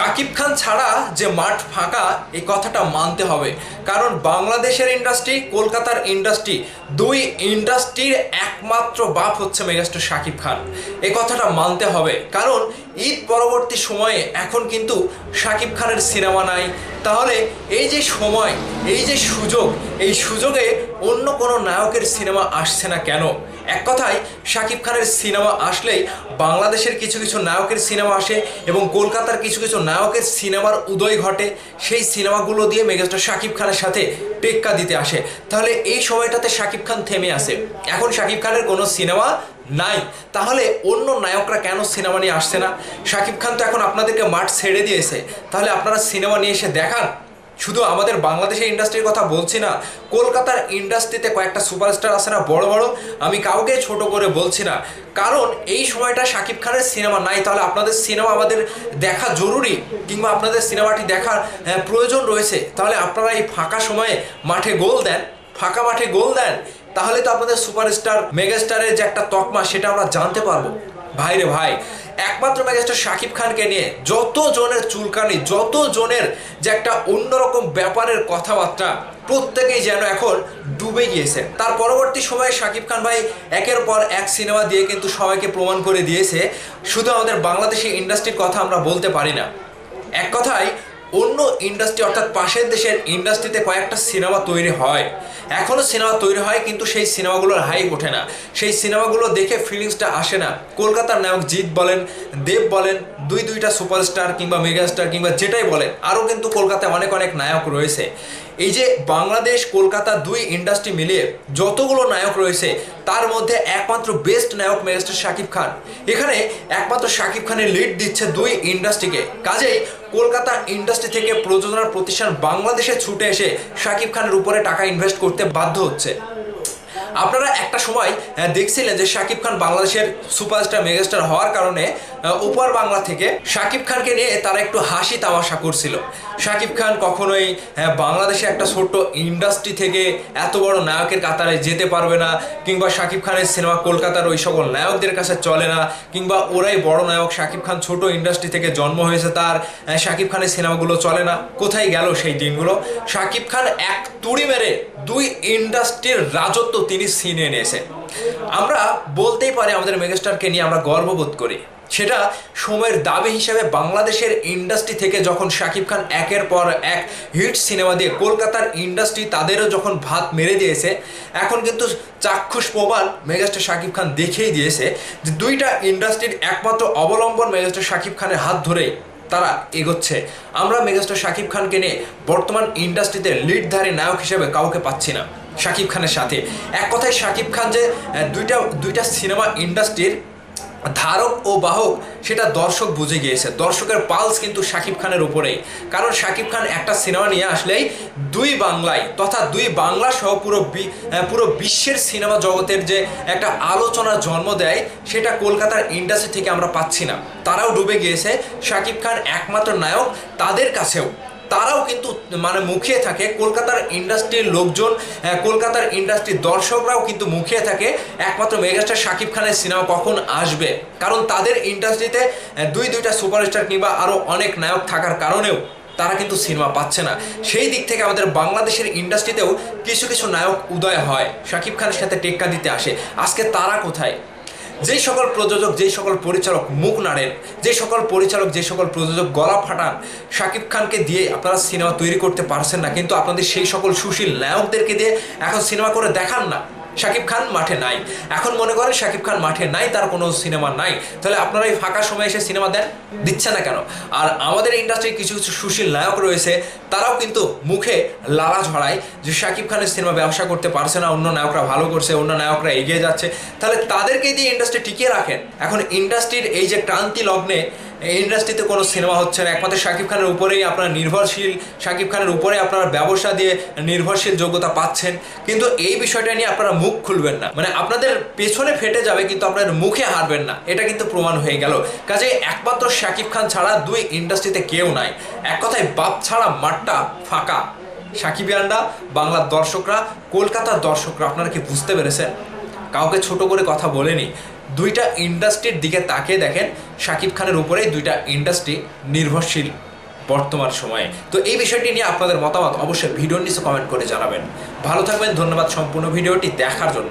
শাকিব খান ছাড়া যে মাঠ ফাঁকা, এই কথাটা মানতে হবে। কারণ বাংলাদেশের ইন্ডাস্ট্রি কলকাতার ইন্ডাস্ট্রি দুই ইন্ডাস্ট্রির একমাত্র বাপ হচ্ছে মেগাস্টার শাকিব খান। এই কথাটা মানতে হবে। কারণ ঈদ পরবর্তী সময়ে এখন কিন্তু শাকিব খানের সিনেমা নাই। তাহলে এই যে সময়, এই যে সুযোগ, এই সুযোগে অন্য কোনো নায়কের সিনেমা আসছে না কেন? এক কথায়, শাকিব খানের সিনেমা আসলেই বাংলাদেশের কিছু কিছু নায়কের সিনেমা আসে এবং কলকাতার কিছু কিছু নায়কের সিনেমার উদয় ঘটে। সেই সিনেমাগুলো দিয়ে মেগাস্টার শাকিব খানের সাথে টেক্কা দিতে আসে। তাহলে এই সময়টাতে শাকিব খান থেমে আসে এখন শাকিব খানের কোনো সিনেমা নাই। তাহলে অন্য নায়করা কেন সিনেমা নিয়ে আসছে না? শাকিব খান তো এখন আপনাদেরকে মাঠ ছেড়ে দিয়েছে। তাহলে আপনারা সিনেমা নিয়ে এসে দেখান। শুধু আমাদের বাংলাদেশের ইন্ডাস্ট্রির কথা বলছি না কলকাতার ইন্ডাস্ট্রিতে কয়েকটা সুপারস্টার আছে না বড় বড় আমি কাউকে ছোট করে বলছি না। কারণ এই সময়টা শাকিব খানের সিনেমা নাই তাহলে আপনাদের সিনেমা আমাদের দেখা জরুরি কিংবা আপনাদের সিনেমাটি দেখার আহ, প্রয়োজন রয়েছে। তাহলে আপনারা এই ফাঁকা সময়ে মাঠে গোল দেন ফাঁকা মাঠে গোল দেন তাহলে তো আপনাদের সুপারস্টার মেগাস্টারের যে একটা তকমা সেটা আমরা জানতে পারব। ভাই রে ভাই একমাত্র মেগাস্টার শাকিব খানকে নিয়ে। যত জনের চুলকানি, যত জনের যে একটা অন্যরকম ব্যাপারের কথাবার্তা, প্রত্যেকেই যেন এখন ডুবে গিয়েছে। তার পরবর্তী সময়ে শাকিব খান ভাই একের পর এক সিনেমা দিয়ে কিন্তু সবাইকে প্রমাণ করে দিয়েছে। শুধু আমাদের বাংলাদেশি ইন্ডাস্ট্রির কথা আমরা বলতে পারি না। এক কথায় অন্য ইন্ডাস্ট্রি অর্থাৎ পাশের দেশের ইন্ডাস্ট্রিতে কয়েকটা সিনেমা তৈরি হয়। এখনও সিনেমা তৈরি হয়, কিন্তু সেই সিনেমাগুলোর হাই ওঠে না। সেই সিনেমাগুলো দেখে ফিলিংসটা আসে না। কলকাতার নায়ক জিৎ বলেন, দেব বলেন দুই দুইটা সুপারস্টার কিংবা মেগাস্টার কিংবা যেটাই বলেন, আরও কিন্তু কলকাতায় অনেক অনেক নায়ক রয়েছে। এই যে বাংলাদেশ, কলকাতা দুই ইন্ডাস্ট্রি মিলিয়ে যতগুলো নায়ক রয়েছে, তার মধ্যে একমাত্র বেস্ট নায়ক মেরেস্টার শাকিব খান। এখানে একমাত্র শাকিব খানের লিড দিচ্ছে দুই ইন্ডাস্ট্রিকে কাজেই কলকাতা ইন্ডাস্ট্রি থেকে প্রযোজনার প্রতিষ্ঠান বাংলাদেশে ছুটে এসে শাকিব খানের উপরে টাকা ইনভেস্ট করতে বাধ্য হচ্ছে। আপনারা একটা সময় দেখছিলেন যে শাকিব খান বাংলাদেশের সুপারস্টার, মেগাস্টার হওয়ার কারণে উপর বাংলা থেকে শাকিব খানকে নিয়ে তারা একটু হাসি তামাশা করছিল। শাকিব খান কখনোই বাংলাদেশে একটা ছোট্ট ইন্ডাস্ট্রি থেকে এত বড় নায়কের কাতারে যেতে পারবে না, কিংবা শাকিব খানের সিনেমা কলকাতার ওই সকল নায়কদের কাছে চলে না, কিংবা ওরাই বড় নায়ক শাকিব খান ছোট ইন্ডাস্ট্রি থেকে জন্ম হয়েছে তার শাকিব খানের সিনেমাগুলো চলে না। কোথায় গেল সেই দিনগুলো? শাকিব খান এক তুড়ি মেরে দুই ইন্ডাস্ট্রির রাজত্ব তিনি ছিনিয়ে নিয়েছে। আমরা বলতেই পারি আমাদের মেগাস্টারকে নিয়ে আমরা গর্ববোধ করি। সেটা সময়ের দাবি হিসাবে বাংলাদেশের ইন্ডাস্ট্রি থেকে যখন শাকিব খান একের পর এক হিট সিনেমা দিয়ে কলকাতার ইন্ডাস্ট্রি তাদেরও যখন ভাত মেরে দিয়েছে, এখন কিন্তু চাক্ষুষ প্রমাণ মেগাস্টার শাকিব খান দেখেই দিয়েছে যে দুইটা ইন্ডাস্ট্রির একমাত্র অবলম্বন মেগাস্টার শাকিব খানের হাত ধরেই তারা এগোচ্ছে। আমরা মেগাস্টার শাকিব খানকে নিয়ে বর্তমান ইন্ডাস্ট্রিতে লিডধারী নায়ক হিসেবে কাউকে পাচ্ছি না। শাকিব খানের সাথে। এক কথায় শাকিব খান যে দুইটা দুইটা সিনেমা ইন্ডাস্ট্রির ধারক ও বাহক, সেটা দর্শক বুঝে গিয়েছে। দর্শকের পালস কিন্তু শাকিব খানের উপরেই। কারণ শাকিব খান একটা সিনেমা নিয়ে আসলেই দুই বাংলায় তথা দুই বাংলা সহ পুরো পুরো বিশ্বের সিনেমা জগতের যে একটা আলোচনার জন্ম দেয়, সেটা কলকাতার ইন্ডাস্ট্রি থেকে আমরা পাচ্ছি না। তারাও ডুবে গিয়েছে। শাকিব খান একমাত্র নায়ক তাদের কাছেও। তারাও কিন্তু মানে মুখিয়ে থাকে। কলকাতার ইন্ডাস্ট্রির লোকজন কলকাতার ইন্ডাস্ট্রির দর্শকরাও কিন্তু মুখিয়ে থাকে। একমাত্র মেগাস্টার শাকিব খানের সিনেমা কখন আসবে? কারণ তাদের ইন্ডাস্ট্রিতে দুই, দুইটা সুপারস্টার কিংবা আরও অনেক নায়ক থাকার কারণেও তারা কিন্তু সিনেমা পাচ্ছে না। সেই দিক থেকে আমাদের বাংলাদেশের ইন্ডাস্ট্রিতেও কিছু কিছু নায়ক উদয় হয়। শাকিব খানের সাথে টেক্কা দিতে আসে। আজকে তারা কোথায়? যেই সকল প্রযোজক, যে সকল পরিচালক মুখ নাড়েন, যে সকল পরিচালক, যে সকল প্রযোজক গলা ফাটান, শাকিব খানকে দিয়ে আপনারা সিনেমা তৈরি করতে পারছেন না। কিন্তু আপনাদের সেই সকল সুশীল নায়কদেরকে দিয়ে এখন সিনেমা করে দেখান না। শাকিব খান মাঠে নাই। এখন মনে করেন শাকিব খান মাঠে নাই, তার কোনো সিনেমা নাই। তাহলে আপনারা এই ফাঁকা সময় এসে সিনেমা দেন? দিচ্ছে না কেন? আর আমাদের ইন্ডাস্ট্রির কিছু কিছু সুশীল নায়ক রয়েছে, তারাও কিন্তু মুখে লালা ঝড়ায় যে শাকিব খানের সিনেমা ব্যবসা করতে পারছে না, অন্য নায়করা ভালো করছে, অন্য নায়করা এগিয়ে যাচ্ছে। তাহলে তাদেরকে দিয়ে ইন্ডাস্ট্রি টিকিয়ে রাখেন। এখন ইন্ডাস্ট্রির এই যে ক্রান্তি লগ্নে ইন্ডাস্ট্রিতে কোনো সিনেমা হচ্ছে না। একমাত্র শাকিব খানের উপরেই আপনারা নির্ভরশীল, শাকিব খানের উপরে আপনারা ব্যবসা দিয়ে নির্ভরশীল যোগ্যতা পাচ্ছেন। কিন্তু এই বিষয়টা নিয়ে আপনারা মুখ খুলবেন না। মানে আপনাদের পেছনে ফেটে যাবে, কিন্তু আপনাদের মুখে হারবেন না। এটা কিন্তু প্রমাণ হয়ে গেল। কাজে একমাত্র শাকিব খান ছাড়া দুই ইন্ডাস্ট্রিতে কেউ নাই। এক কথায় বাপ ছাড়া মাঠটা ফাঁকা। শাকিব সাকিবিয়ানরা বাংলার দর্শকরা, কলকাতার দর্শকরা, আপনারা কি বুঝতে পেরেছেন? কাউকে ছোট করে কথা বলেনি। দুইটা ইন্ডাস্ট্রির দিকে তাকিয়ে দেখেন শাকিব খানের উপরেই দুইটা ইন্ডাস্ট্রি নির্ভরশীল বর্তমান সময়ে। তো এই বিষয়টি নিয়ে আপনাদের মতামত অবশ্যই ভিডিও নিচে কমেন্ট করে জানাবেন। ভালো থাকবেন, ধন্যবাদ সম্পূর্ণ ভিডিওটি দেখার জন্য।